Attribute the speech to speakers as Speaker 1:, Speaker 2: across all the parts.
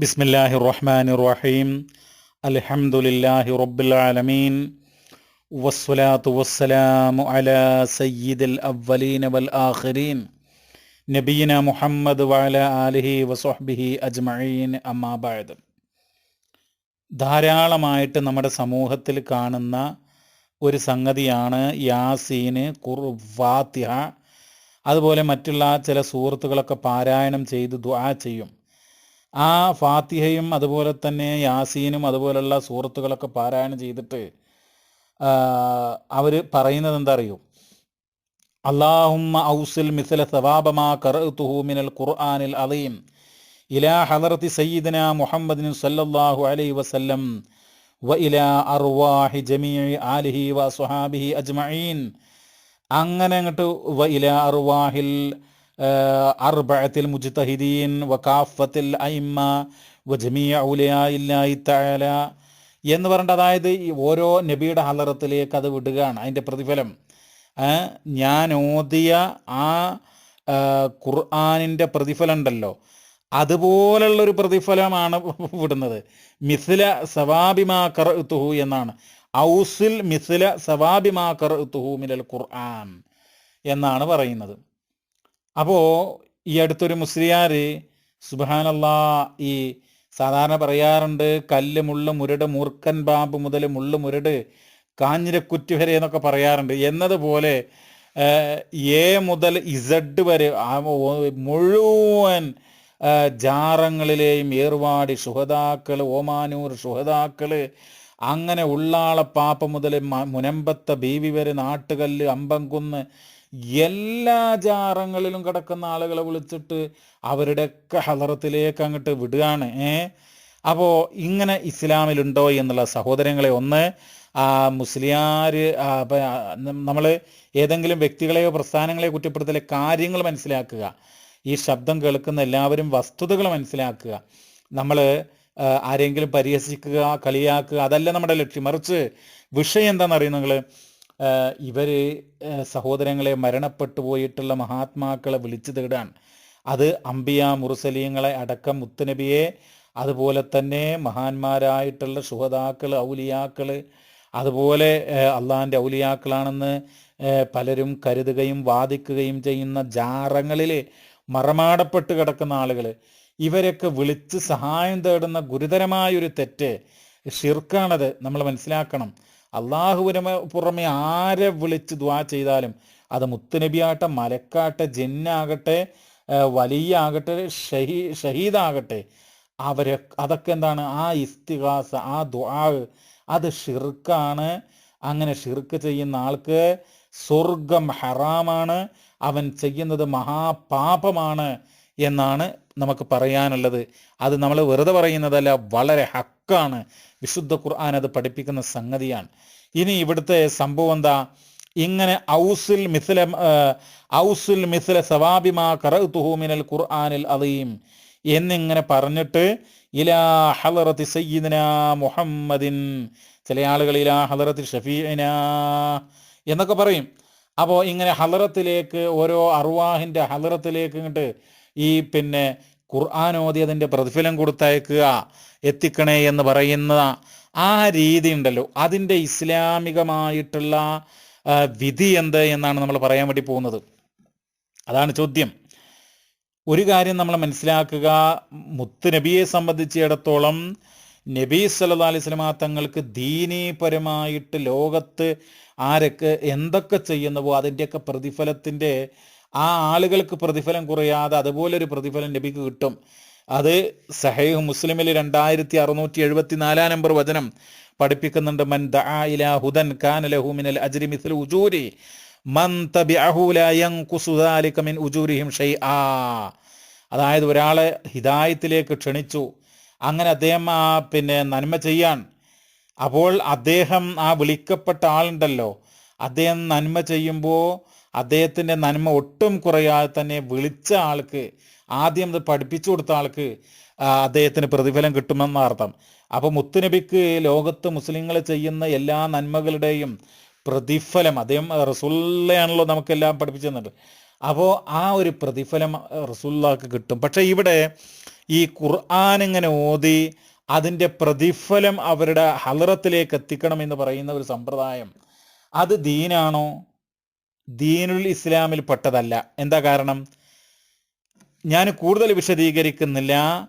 Speaker 1: ബിസ്മില്ലാഹി റഹ്മാൻ റഹീം അലഹമുല്ലാഹി റബുലമീൻ വസ്സലാത്തു വസ്സലാമു അല സയ്യിദ് അവലീൻ വൽ ആഖിരീൻ. നബീന മുഹമ്മദ് വാല ആലിഹി വസുഹ്ബിഹി അജ്മഈൻ. അമ്മാബായത് ധാരാളമായിട്ട് നമ്മുടെ സമൂഹത്തിൽ കാണുന്ന ഒരു സംഗതിയാണ് യാസീന് കുർവാത്യ ഫാത്തിഹ. അതുപോലെ മറ്റുള്ള ചില സുഹൃത്തുക്കളൊക്കെ പാരായണം ചെയ്ത് ദുആ ചെയ്യും. ആ ഫാത്തിഹയും അതുപോലെ തന്നെ യാസീനും അതുപോലുള്ള സുഹൃത്തുക്കളൊക്കെ പാരായണം ചെയ്തിട്ട് അവർ പറയുന്നത് എന്താ അറിയൂ? അള്ളാഹുമ്മ ഔസിൽ മിസല സവാബമാ കറഅതുഹു മിനൽ ഖുർആനിൽ അലീം ഇലാ ഹദറത്തി സയ്യിദന മുഹമ്മദിൻ സല്ലല്ലാഹു അലൈഹി വസല്ലം. വ ഇലാ അർവാഹി ജമീഇ ആലിഹി വ സ്വഹാബിഹി അജ്മഈൻ. അങ്ങനെ അങ്ങോട്ട് വ ഇലാ അർവാഹിൽ അർബഅത്തിൽ മുജ്തഹിദീൻ വഖാഫത്തിൽ അയിമ്മ വ ജമീഅ ഔലിയാഇല്ലാഹി തആല എന്ന് പറഞ്ഞിട്ട് അതായത് ഓരോ നബിയുടെ ഹലറത്തിലേക്ക് അത് വിടുകയാണ്. അതിന്റെ പ്രതിഫലം ഞാൻ ഓതിയ ആ ഖുർആാനിന്റെ പ്രതിഫലം ഉണ്ടല്ലോ അതുപോലുള്ളൊരു പ്രതിഫലമാണ് വിടുന്നത്. മിഥില സവാബിമാ കറത്തുഹു എന്നാണ്. ഔസിൽ മിഥില സവാബിമാ കറത്തുഹു മിനൽ ഖുർആൻ എന്നാണ് പറയുന്നത്. അപ്പോൾ ഈ അടുത്തൊരു മുസ്ലിയാർ സുബാനല്ലാ ഈ സാധാരണ പറയാറുണ്ട് കല്ല് മുള്ള് മുരട് മൂർക്കൻ പാമ്പ് മുതൽ മുള്ള് മുരട് കാഞ്ഞിരക്കുറ്റി വരെ എന്നൊക്കെ പറയാറുണ്ട്. എന്നതുപോലെ എ മുതൽ ഇസഡ് വരെ മുഴുവൻ ജാറങ്ങളിലെയും ഏർവാടി സുഹതാക്കൾ ഓമാനൂർ സുഹതാക്കൾ അങ്ങനെ ഉള്ളാളപ്പാപ്പ മുതൽ മുനമ്പത്ത ബീവി വരെ നാട്ടുകല്ല് അമ്പംകുന്ന് എല്ലാ ജാറങ്ങളിലും കിടക്കുന്ന ആളുകളെ വിളിച്ചിട്ട് അവരുടെയൊക്കെ ഹലറത്തിലേക്ക് അങ്ങോട്ട് വിടുകയാണ് ഏ? അപ്പോൾ ഇങ്ങനെ ഇസ്ലാമിലുണ്ടോ എന്നുള്ള സഹോദരങ്ങളെ ഒന്ന് ആ മുസ്ലിയാർ നമ്മൾ ഏതെങ്കിലും വ്യക്തികളെയോ പ്രസ്ഥാനങ്ങളെയോ കുറ്റപ്പെടുത്തലെ കാര്യങ്ങൾ മനസ്സിലാക്കുക. ഈ ശബ്ദം കേൾക്കുന്ന എല്ലാവരും വസ്തുതകൾ മനസ്സിലാക്കുക. നമ്മൾ ആരെങ്കിലും പരിഹസിക്കുക കളിയാക്കുക അതല്ല നമ്മുടെ ലക്ഷ്യം. മറിച്ച് വിഷയം എന്താണെന്ന് അറിയും നിങ്ങൾ ഇവർ സഹോദരങ്ങളെ മരണപ്പെട്ടു പോയിട്ടുള്ള മഹാത്മാക്കളെ വിളിച്ചു തേടാൻ. അത് അംബിയ മുറുസലീങ്ങളെ അടക്കം മുത്തനബിയെ അതുപോലെ തന്നെ മഹാന്മാരായിട്ടുള്ള സുഹതാക്കൾ ഔലിയാക്കൾ അതുപോലെ അള്ളാഹിന്റെ ഔലിയാക്കളാണെന്ന് പലരും കരുതുകയും വാദിക്കുകയും ചെയ്യുന്ന ജാറങ്ങളിൽ മറമാടപ്പെട്ട് കിടക്കുന്ന ആളുകൾ ഇവരൊക്കെ വിളിച്ച് സഹായം തേടുന്ന ഗുരുതരമായൊരു തെറ്റ്. ഷിർക്കാണത്. നമ്മൾ മനസ്സിലാക്കണം. അള്ളാഹുവിന് പുറമെ ആരെ വിളിച്ച് ദ്വാ ചെയ്താലും അത് മുത്തുനബിയാകട്ടെ മലക്കാട്ടെ ജന്നാകട്ടെ വലിയ ആകട്ടെ ഷഹീ ഷഹീദാകട്ടെ അവരെ അതൊക്കെ എന്താണ്? ആ ഇസ്തിഹാസ ആ ദ്വാ അത് ഷിർക്കാണ്. അങ്ങനെ ഷിർക്ക് ചെയ്യുന്ന ആൾക്ക് സ്വർഗം ഹറാമാണ്. അവൻ ചെയ്യുന്നത് മഹാപാപമാണ്. എന്നാണ് നമുക്ക് പറയാനുള്ളത്. അത് നമ്മൾ വെറുതെ പറയുന്നതല്ല വളരെ ഹക്കാണ്. വിശുദ്ധ ഖുർആൻ അത് പഠിപ്പിക്കുന്ന സംഗതിയാണ്. ഇനി ഇവിടുത്തെ സംഭവം എന്താ? ഇങ്ങനെ ഔസുൽ മിസ്ല ഔസുൽ മിസ്ല സവാബിമാ കറഅതുഹു മിനൽ ഖുർആനിൽ അലീം എന്നിങ്ങനെ പറഞ്ഞിട്ട് ഇലാ ഹലറത്തി സയ്യിദിന മുഹമ്മദിൻ ചില ആളുകൾ ഇലാ ഹലറത്തി ഷഫീന എന്നൊക്കെ പറയും. അപ്പോൾ ഇങ്ങനെ ഹലറത്തിലേക്ക് ഓരോ അറുവാഹിന്റെ ഹലറത്തിലേക്ക് ഇങ്ങോട്ട് ഈ പിന്നെ ഖുർആൻ ഓതിയതിന്റെ പ്രതിഫലം കൊടുത്തയക്കുക എത്തിക്കണേ എന്ന് പറയുന്ന ആ രീതി ഉണ്ടല്ലോ. അതിന്റെ ഇസ്ലാമികമായിട്ടുള്ള വിധി എന്ത് എന്നാണ് നമ്മൾ പറയാൻ വേണ്ടി പോകുന്നത്. അതാണ് ചോദ്യം. ഒരു കാര്യം നമ്മൾ മനസ്സിലാക്കുക മുത്ത് നബിയെ സംബന്ധിച്ചിടത്തോളം നബി സല്ലാ അലൈഹി സ്വലമാ തങ്ങൾക്ക് ദീനീപരമായിട്ട് ലോകത്ത് ആരൊക്കെ എന്തൊക്കെ ചെയ്യുന്നുവോ അതിന്റെയൊക്കെ പ്രതിഫലത്തിന്റെ ആ ആളുകൾക്ക് പ്രതിഫലം കുറയാതെ അതുപോലെ ഒരു പ്രതിഫലം നബിക്ക് കിട്ടും. അത് സഹൈഹ് മുസ്ലിമിൽ രണ്ടായിരത്തി അറുന്നൂറ്റി എഴുപത്തി നാലാം നമ്പർ വചനം പഠിപ്പിക്കുന്നുണ്ട്. മൻ ദആ ഇലാ ഹുദൻ കാന ലഹു മിനൽ അജ്രി മിസ്ലു ഉജൂരി മൻ തബിഅഹു ലാ യൻഖുസു ദാലിക മിൻ ഉജൂരിഹിം ഷൈആ. അതായത് ഒരാളെ ഹിദായത്തിലേക്ക് ക്ഷണിച്ചു. അങ്ങനെ അദ്ദേഹം ആ പിന്നെ നന്മ ചെയ്യാൻ. അപ്പോൾ അദ്ദേഹം ആ വിളിക്കപ്പെട്ട ആളുണ്ടല്ലോ. അദ്ദേഹം നന്മ ചെയ്യുമ്പോൾ അദ്ദേഹത്തിന്റെ നന്മ ഒട്ടും കുറയാതെ തന്നെ വിളിച്ച ആൾക്ക് ആദ്യം അത് പഠിപ്പിച്ചു കൊടുത്ത ആൾക്ക് അദ്ദേഹത്തിന് പ്രതിഫലം കിട്ടുമെന്ന അർത്ഥം. അപ്പോൾ മുത്തുനബിക്ക് ലോകത്ത് മുസ്ലിങ്ങൾ ചെയ്യുന്ന എല്ലാ നന്മകളുടെയും പ്രതിഫലം അദ്ദേഹം റസുല്ലയാണല്ലോ നമുക്കെല്ലാം പഠിപ്പിച്ചു തന്നിട്ട്. അപ്പോൾ ആ ഒരു പ്രതിഫലം റസുല്ലാക്ക് കിട്ടും. പക്ഷേ ഇവിടെ ഈ ഖുർആൻ ഇങ്ങനെ ഓതി അതിന്റെ പ്രതിഫലം അവരുടെ ഹലറത്തിലേക്ക് എത്തിക്കണം എന്ന് പറയുന്ന ഒരു സമ്പ്രദായം. അത് ദീനാണോ? ദീനുൽ ഇസ്ലാമിൽ പെട്ടതല്ല. എന്താ കാരണം? ഞാൻ കൂടുതൽ വിശദീകരിക്കുന്നില്ല.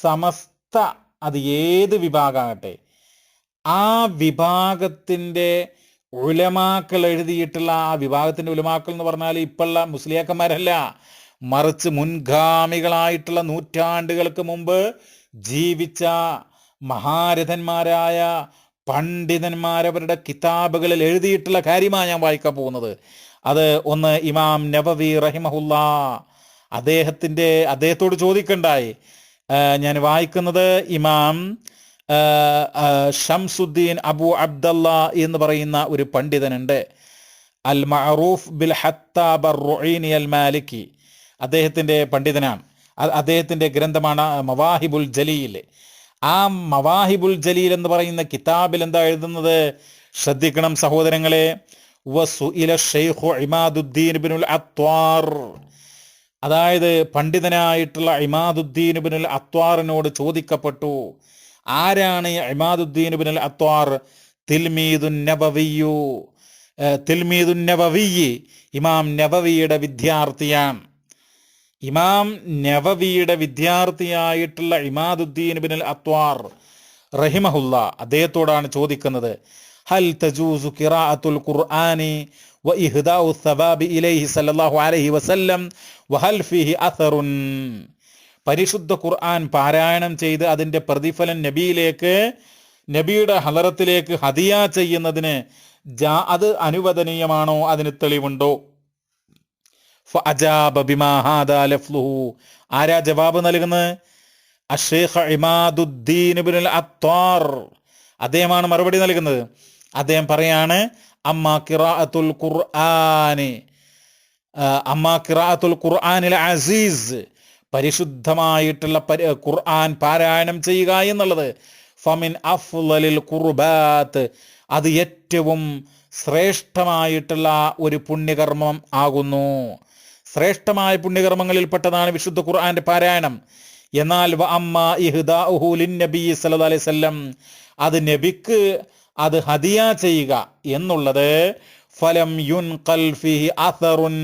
Speaker 1: സമസ്ത അത് ഏത് വിഭാഗമാകട്ടെ ആ വിഭാഗത്തിന്റെ ഉലമാക്കൾ എഴുതിയിട്ടുള്ള ആ വിഭാഗത്തിന്റെ ഉലമാക്കൾ എന്ന് പറഞ്ഞാൽ ഇപ്പോഴുള്ള മുസ്ലിയാക്കന്മാരല്ല. മറിച്ച് മുൻഗാമികളായിട്ടുള്ള നൂറ്റാണ്ടുകൾക്ക് മുമ്പ് ജീവിച്ച മഹാരഥന്മാരായ പണ്ഡിതന്മാരവരുടെ കിതാബുകളിൽ എഴുതിയിട്ടുള്ള കാര്യമാണ് ഞാൻ വായിക്കാൻ പോകുന്നത്. അത് ഒന്ന് ഇമാം നബവി റഹിമഹുല്ല അദ്ദേഹത്തിന്റെ അദ്ദേഹത്തോട് ചോദിക്കണ്ടായി. ഞാൻ വായിക്കുന്നത് ഇമാം ഷംസുദ്ദീൻ അബു അബ്ദല്ല എന്ന് പറയുന്ന ഒരു പണ്ഡിതനുണ്ട്. അൽ മഅറൂഫ് ബിൽ ഹത്താബർ റൊയിനി അൽ മാലിക്കി അദ്ദേഹത്തിന്റെ പണ്ഡിതനാണ്. അദ്ദേഹത്തിന്റെ ഗ്രന്ഥമാണ് മവാഹിബുൽ ജലീൽ. ആ മവാഹിബുൽ ജലീൽ എന്ന് പറയുന്ന കിതാബിൽ എന്താ എഴുതുന്നത്? ശ്രദ്ധിക്കണം സഹോദരങ്ങളെ. അതായത് പണ്ഡിതനായിട്ടുള്ള ഇമാദുദ്ദീൻ ബിനുൽ അത്വാറിനോട് ചോദിക്കപ്പെട്ടു. ആരാണ് ഇമാദുദ്ദീൻ ബിനുൽ അത്വാർ? തിൽമീദുൻ നബവിയു ഏഹ് തിൽമീദുൻ നബവിയി ഇമാം നബവിയുടെ വിദ്യാർത്ഥിയാണ്. ഇമാം നവവിയുടെ വിദ്യാർത്ഥിയായിട്ടുള്ള ഇമാദുദ്ദീൻ ബിൻ അത്വാർ റഹിമഹുല്ല അദ്ദേഹത്തോടാണ് ചോദിക്കുന്നത് ഹൽ തജൂസു കിറാഅത്തുൽ ഖുർആനി വ ഇഹ്ദാഉ സവാബി ഇലൈഹി സല്ലല്ലാഹു അലൈഹി വസല്ലം വഹൽ ഫീഹി അഥറുൻ? പരിശുദ്ധ ഖുർആൻ പാരായണം ചെയ്ത് അതിന്റെ പ്രതിഫലം നബിയിലേക്ക് നബിയുടെ ഹലറത്തിലേക്ക് ഹദിയ ചെയ്യുന്നതിന് അത് അനുവദനീയമാണോ? അതിന് തെളിവുണ്ടോ? ആരാ ജവാബ് നൽകുന്നത്? ഇമാദുദ്ദീൻ അത്വാർ അദ്ദേഹമാണ് മറുപടി നൽകുന്നത്. അദ്ദേഹം പറയാണ് അമ്മ കിറാഅത്തുൽ ഖുർആനി അമ്മ കിറാഅത്തുൽ ഖുർആനിൽ അസീസ് പരിശുദ്ധമായിട്ടുള്ള പരി- ഖുർആൻ പാരായണം ചെയ്യുക എന്നുള്ളത്. ഫമിൻ അഫ്ലലിൽ ഖുർബാത്ത് അത് ഏറ്റവും ശ്രേഷ്ഠമായിട്ടുള്ള ഒരു പുണ്യകർമ്മം ആകുന്നു. ശ്രേഷ്ഠമായ പുണ്യകർമ്മങ്ങളിൽപ്പെട്ടതാണ് വിശുദ്ധ ഖുർആന്റെ പാരായണം. എന്നാൽ വസല്ലം അത് നബിക്ക് അത് ഹദിയ ചെയ്യുക എന്നുള്ളത് ഫലം യുൻ ഫിഹി അഥറുൻ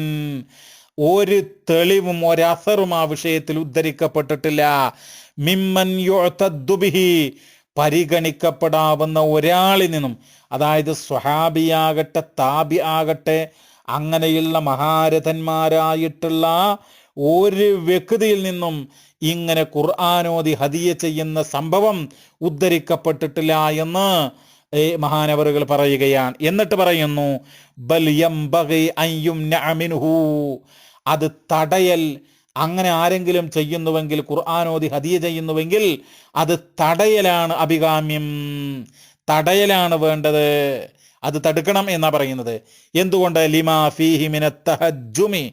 Speaker 1: ഒരു തെളിവും ഒരസറും ആ വിഷയത്തിൽ ഉദ്ധരിക്കപ്പെട്ടിട്ടില്ല. മിമ്മൻ യുഅ്തദ്ദു ബിഹി പരിഗണിക്കപ്പെടാവുന്ന ഒരാളിൽ നിന്നും അതായത് സ്വഹാബിയാകട്ടെ താബി ആകട്ടെ അങ്ങനെയുള്ള മഹാരഥന്മാരായിട്ടുള്ള ഒരു വ്യക്തിയിൽ നിന്നും ഇങ്ങനെ ഖുർആാനോദി ഹതിയ ചെയ്യുന്ന സംഭവം ഉദ്ധരിക്കപ്പെട്ടിട്ടില്ല എന്ന് മഹാനവറുകൾ പറയുകയാണ്. എന്നിട്ട് പറയുന്നു അത് തടയൽ. അങ്ങനെ ആരെങ്കിലും ചെയ്യുന്നുവെങ്കിൽ ഖുർആാനോദി ഹതിയ ചെയ്യുന്നുവെങ്കിൽ അത് തടയലാണ് അഭികാമ്യം. തടയലാണ് വേണ്ടത്. അത് തടുക്കണം എന്നാ പറയുന്നത്. എന്തുകൊണ്ട്? ലിമാ ഫീഹി മിന തഹജ്ജുമി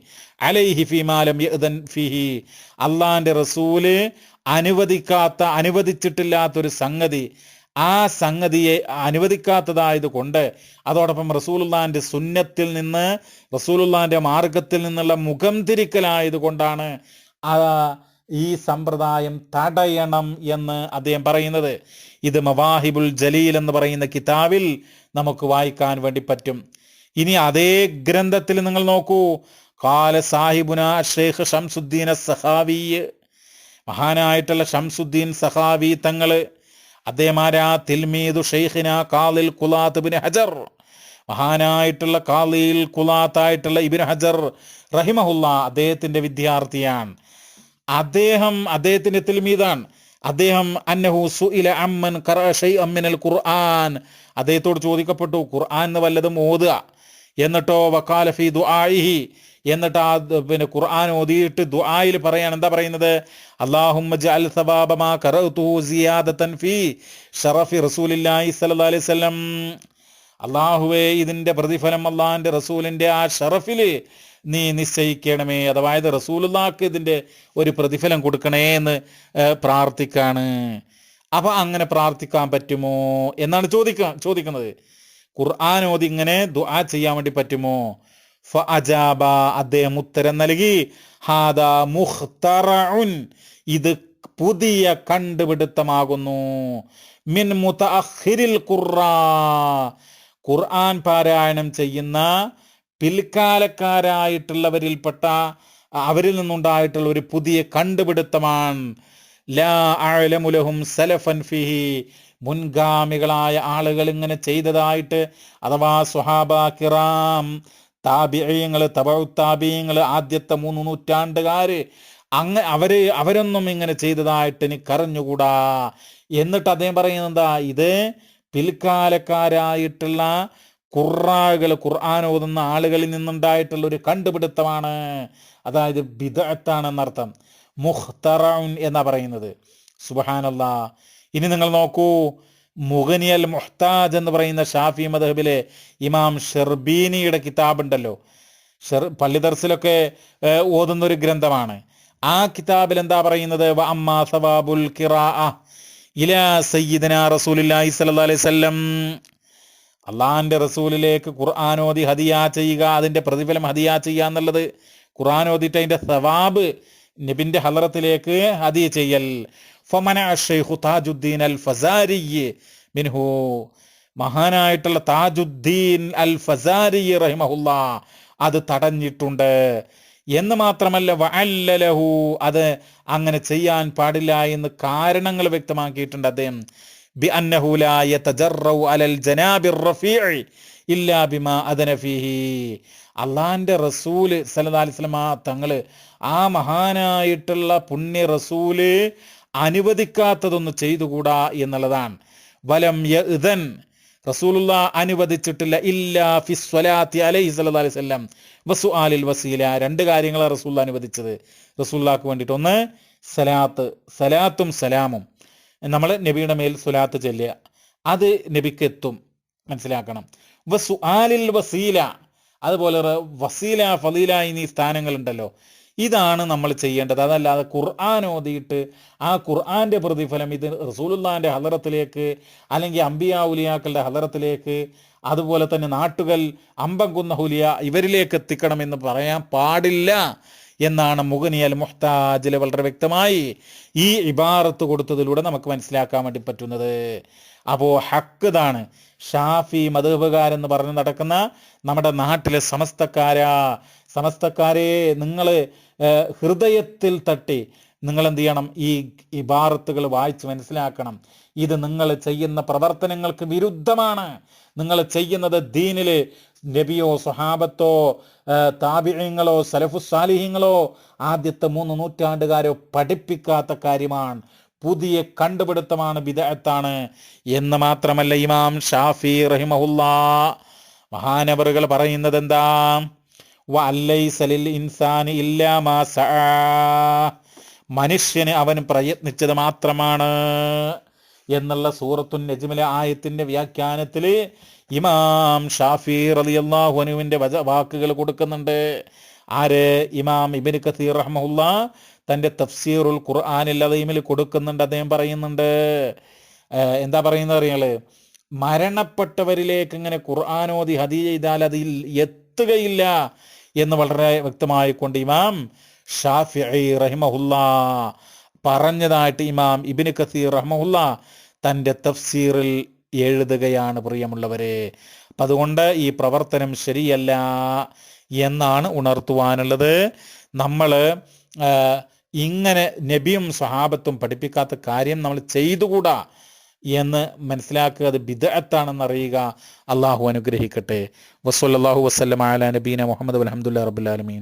Speaker 1: അലൈഹി ഫിമാലം ഫിഹി. അള്ളാന്റെ റസൂൽ അനുവദിക്കാത്ത അനുവദിച്ചിട്ടില്ലാത്തൊരു സംഗതി. ആ സംഗതിയെ അനുവദിക്കാത്തതായത് കൊണ്ട് അതോടൊപ്പം റസൂലുള്ളാന്റെ സുന്നത്തിൽ നിന്ന് റസൂലുള്ളാന്റെ മാർഗത്തിൽ നിന്നുള്ള മുഖം തിരിക്കലായത് കൊണ്ടാണ് ഈ സമ്പ്രദായം തടയണം എന്ന് അദ്ദേഹം പറയുന്നത്. ഇത് മവാഹിബുൽ ജലീൽ എന്ന് പറയുന്ന കിതാബിൽ നമുക്ക് വായിക്കാൻ വേണ്ടി പറ്റും. ഇനി അതേ ഗ്രന്ഥത്തിൽ നിങ്ങൾ നോക്കൂ. കാല സാഹിബുന ഷെയ്ഖ് ഷംസുദ്ദീൻ സഹാവി മഹാനായിട്ടുള്ള ഷംസുദ്ദീൻ സഹാവി തങ്ങൾ അദ്ദേഹമാരാ തിൽമീദു ഷെയ്ഖിന കാലിൽ കുലാത്ത് ബിൻ ഹജർ. മഹാനായിട്ടുള്ള കാലിൽ കുലാത്തായിട്ടുള്ള ഇബിൻ ഹജർ. റഹിമഹുല്ല അദ്ദേഹത്തിന്റെ വിദ്യാർത്ഥിയാണ്. അദ്ദേഹം അദ്ദേഹത്തിന്റെ തിൽമീദാണ് അദ്ദേഹം അന്നഹു സുഇല അമ്മൻ കറാഷൈ അമ്മിനൽ മിനൽ ഖുർആൻ. അദ്ദേഹത്തോട് ചോദിക്കപ്പെട്ടു ഖുർആൻ എന്ന് വല്ലതും ഓതുക? എന്നിട്ടോ വക്കാലഫി ഫി ദുആഇഹി. എന്നിട്ട് ആ പിന്നെ ഖുർആൻ ഓതിയിട്ട് ദുആയിൽ പറയാൻ എന്താ പറയുന്നത്? ജഅൽ ഷറഫി സ്വല്ലല്ലാഹി അലൈഹി വസല്ലം. അള്ളാഹുവേ ഇതിന്റെ പ്രതിഫലം അള്ളാഹിന്റെ റസൂലിന്റെ ആ ഷറഫിൽ നീ നിശ്ചയിക്കണമേ അതായത് റസൂലുള്ളാക്ക് ഇതിന്റെ ഒരു പ്രതിഫലം കൊടുക്കണേ എന്ന് പ്രാർത്ഥിക്കാണ്. അപ്പം അങ്ങനെ പ്രാർത്ഥിക്കാൻ പറ്റുമോ എന്നാണ് ചോദിക്ക ചോദിക്കുന്നത്. ഖുർആൻ ഓതി ഇങ്ങനെ ദുആ ചെയ്യാൻ വേണ്ടി പറ്റുമോ? ഫ അജാബ അദ്ദേഹം ഉത്തരം നൽകി. ഹാദാ മുഖ്തറഉൻ ഇത് പുതിയ കണ്ടുപിടുത്തമാകുന്നു. മിൻ മുതഅഖിരിൽ ഖുർആൻ പാരായണം ചെയ്യുന്ന പിൽക്കാലക്കാരായിട്ടുള്ളവരിൽപ്പെട്ട അവരിൽ നിന്നുണ്ടായിട്ടുള്ള ഒരു പുതിയ കണ്ടുപിടുത്തമാണ്. ലാ അഅലമുലഹും സലഫൻ ഫിഹി. മുൻഗാമികളായ ആളുകൾ ഇങ്ങനെ ചെയ്തതായിട്ട് അഥവാ സുഹാബ കിറാം താബിയങ്ങൾ തബഉ താബിയങ്ങൾ ആദ്യത്തെ മൂന്ന് നൂറ്റാണ്ടുകാര് അങ്ങ് അവർ അവരൊന്നും ഇങ്ങനെ ചെയ്തതായിട്ട് എനിക്ക് അറിഞ്ഞുകൂടാ എന്നിട്ട് അദ്ദേഹം പറയുന്നത് എന്താ? ഇത് പിൽക്കാലക്കാരായിട്ടുള്ള ഖുറാകൾ ഖുർആൻ ഓതുന്ന ആളുകളിൽ നിന്നുണ്ടായിട്ടുള്ള ഒരു കണ്ടുപിടുത്തമാണ്. അതായത് ബിദഅത്താണെന്നർത്ഥം മുഖ്തറഉൻ എന്നാ പറയുന്നത്. സുബഹാനല്ല. ഇനി നിങ്ങൾ നോക്കൂ. മുഗനിയൽ മുഹ്താജ് എന്ന് പറയുന്ന ഷാഫി മദഹബിലെ ഇമാം ഷെർബീനിയുടെ കിതാബുണ്ടല്ലോ. ഷെർ പള്ളി ദർസിലൊക്കെ ഓതുന്ന ഒരു ഗ്രന്ഥമാണ്. ആ കിതാബിൽ എന്താ പറയുന്നത്? അമ്മാ സവാബുൽ ഖിറാഅ ഇലാ സയ്യിദന റസൂലുള്ളാഹി സ്വല്ലല്ലാഹു അലൈഹി വസല്ലം. അള്ളാഹിന്റെ റസൂലിലേക്ക് ഖുർആാനോദി ഹദിയ ചെയ്യുക അതിന്റെ പ്രതിഫലം ഹദിയ ചെയ്യുക എന്നുള്ളത് ഖുർആാനോദിട്ട് അതിന്റെ സവാബ് നബിന്റെ ഹലറത്തിലേക്ക് ഹദിയ ചെയ്യൽ. ഫമന ഷെയ്ഖു താജുദ്ദീൻ അൽ ഫസാരി മിൻഹു. മഹാനായിട്ടുള്ള താജുദ്ദീൻ അൽ ഫസാരി റഹിമഹുല്ല അത് തടഞ്ഞിട്ടുണ്ട്. എന്ന് മാത്രമല്ല വഅല്ലലഹു അത് അങ്ങനെ ചെയ്യാൻ പാടില്ല എന്ന് കാരണങ്ങൾ വ്യക്തമാക്കിയിട്ടുണ്ട് അദ്ദേഹം. അള്ളാഹിന്റെ റസൂൽ വസല്ലമ തങ്ങൾ ആ മഹാനായിട്ടുള്ള പുണ്യ റസൂൽ അനുവദിക്കാത്തതൊന്ന് ചെയ്തുകൂടാ എന്നുള്ളതാണ്. വലം യഅ്ദൻ റസൂലുള്ള അനുവദിച്ചിട്ടില്ല. ഇല്ലാ ഫി സ്വലാത്തി അലൈഹി സ്വല്ലല്ലാഹു അലൈഹി വസു ആലിൽ വസീല. രണ്ട് കാര്യങ്ങളാണ് റസൂൽ അനുവദിച്ചത്. റസൂല്ലാക്ക് വേണ്ടിയിട്ട് ഒന്ന് സലാത്ത് സലാത്തും സലാമും. നമ്മൾ നബിയുടെ മേൽ സുലാത്ത് ചെല്ലുക. അത് നബിക്ക് എത്തും. മനസ്സിലാക്കണം. വസുആലിൽ വസീല. അതുപോലെ വസീല ഫലീല എന്നീ സ്ഥാനങ്ങളുണ്ടല്ലോ. ഇതാണ് നമ്മൾ ചെയ്യേണ്ടത്. അതല്ലാതെ ഖുർആൻ ഓതിയിട്ട് ആ ഖുർആന്റെ പ്രതിഫലം ഇത് റസൂലുള്ളാന്റെ ഹലറത്തിലേക്ക് അല്ലെങ്കിൽ അംബിയ ഉലിയാക്കളുടെ ഹലറത്തിലേക്ക് അതുപോലെ തന്നെ നാട്ടുകൾ അമ്പം കുന്ന ഹുലിയ ഇവരിലേക്ക് എത്തിക്കണം എന്ന് പറയാൻ പാടില്ല. എന്നാണ് മുഗനിയൽ മുഹ്താജിൽ വളരെ വ്യക്തമായി ഈ ഇബാറത്ത് കൊടുത്തതിലൂടെ നമുക്ക് മനസ്സിലാക്കാൻ വേണ്ടി പറ്റുന്നത്. അപ്പോൾ ഹക്ക് ഇതാണ്. ഷാഫി മധുബകാരെന്ന് പറഞ്ഞ് നടക്കുന്ന നമ്മുടെ നാട്ടിലെ സമസ്തക്കാരാ. സമസ്തക്കാരെ നിങ്ങൾ ഹൃദയത്തിൽ തട്ടി. നിങ്ങൾ എന്ത് ചെയ്യണം ഈ ഇബാറത്തുകൾ വായിച്ച് മനസ്സിലാക്കണം. ഇത് നിങ്ങൾ ചെയ്യുന്ന പ്രവർത്തനങ്ങൾക്ക് വിരുദ്ധമാണ്. നിങ്ങൾ ചെയ്യുന്നത് ദീനിൽ നബിയോ സ്വഹാബത്തോ താപിഴങ്ങളോ സലഫുസാലിഹ്യങ്ങളോ ആദ്യത്തെ മൂന്ന് നൂറ്റാണ്ടുകാരോ പഠിപ്പിക്കാത്ത കാര്യമാണ്. പുതിയ കണ്ടുപിടുത്തമാണ് വിദഗത്താണ് എന്ന് മാത്രമല്ല ഇമാം ഷാഫി റഹിമഹുല്ല മഹാനവറുകൾ പറയുന്നത് എന്താ വല്ലൈസലിൽ ഇൻസാനി ഇല്ലാ മാ. മനുഷ്യന് അവൻ പ്രയത്നിച്ചത് മാത്രമാണ് എന്നുള്ള സൂറത്തുൻ നജ്മിലെ ആയത്തിന്റെ വ്യാഖ്യാനത്തിൽ ഇമാം ഷാഫി അൻഹുവിന്റെ വച വാക്കുകൾ കൊടുക്കുന്നുണ്ട്. ആര്? ഇമാം ഇബ്നു കസീർ റഹ്മുല്ല തന്റെ തഫ്സീറുൽ ഖുർആാനിൽ അതീമിൽ കൊടുക്കുന്നുണ്ട്. അദ്ദേഹം പറയുന്നുണ്ട്. എന്താ പറയുന്നത് അറിയാൾ മരണപ്പെട്ടവരിലേക്ക് ഇങ്ങനെ ഖുർആാനോദി ഹദി ചെയ്താൽ അതിൽ എത്തുകയില്ല എന്ന് വളരെ വ്യക്തമായിക്കൊണ്ട് ഇമാം ഷാഫി റഹിമഹുല്ല പറഞ്ഞതായിട്ട് ഇമാം ഇബിന് കസീർ റഹ്മഹുല്ല തന്റെ തഫ്സീറിൽ എഴുതുകയാണ് പ്രിയമുള്ളവരെ. അപ്പം അതുകൊണ്ട് ഈ പ്രവർത്തനം ശരിയല്ല എന്നാണ് ഉണർത്തുവാനുള്ളത്. നമ്മൾ ഇങ്ങനെ നബിയും സ്വഹാബത്തും പഠിപ്പിക്കാത്ത കാര്യം നമ്മൾ ചെയ്തുകൂടാ എന്ന് മനസ്സിലാക്കുക അത് ബിദഅത്താണെന്ന് അറിയുക അള്ളാഹു അനുഗ്രഹിക്കട്ടെ. വസ്വല്ലാഹു വസ്ലം അല നബീന മുഹമ്മദ് അലഹമുല്ലാ റബുലാലമീൻ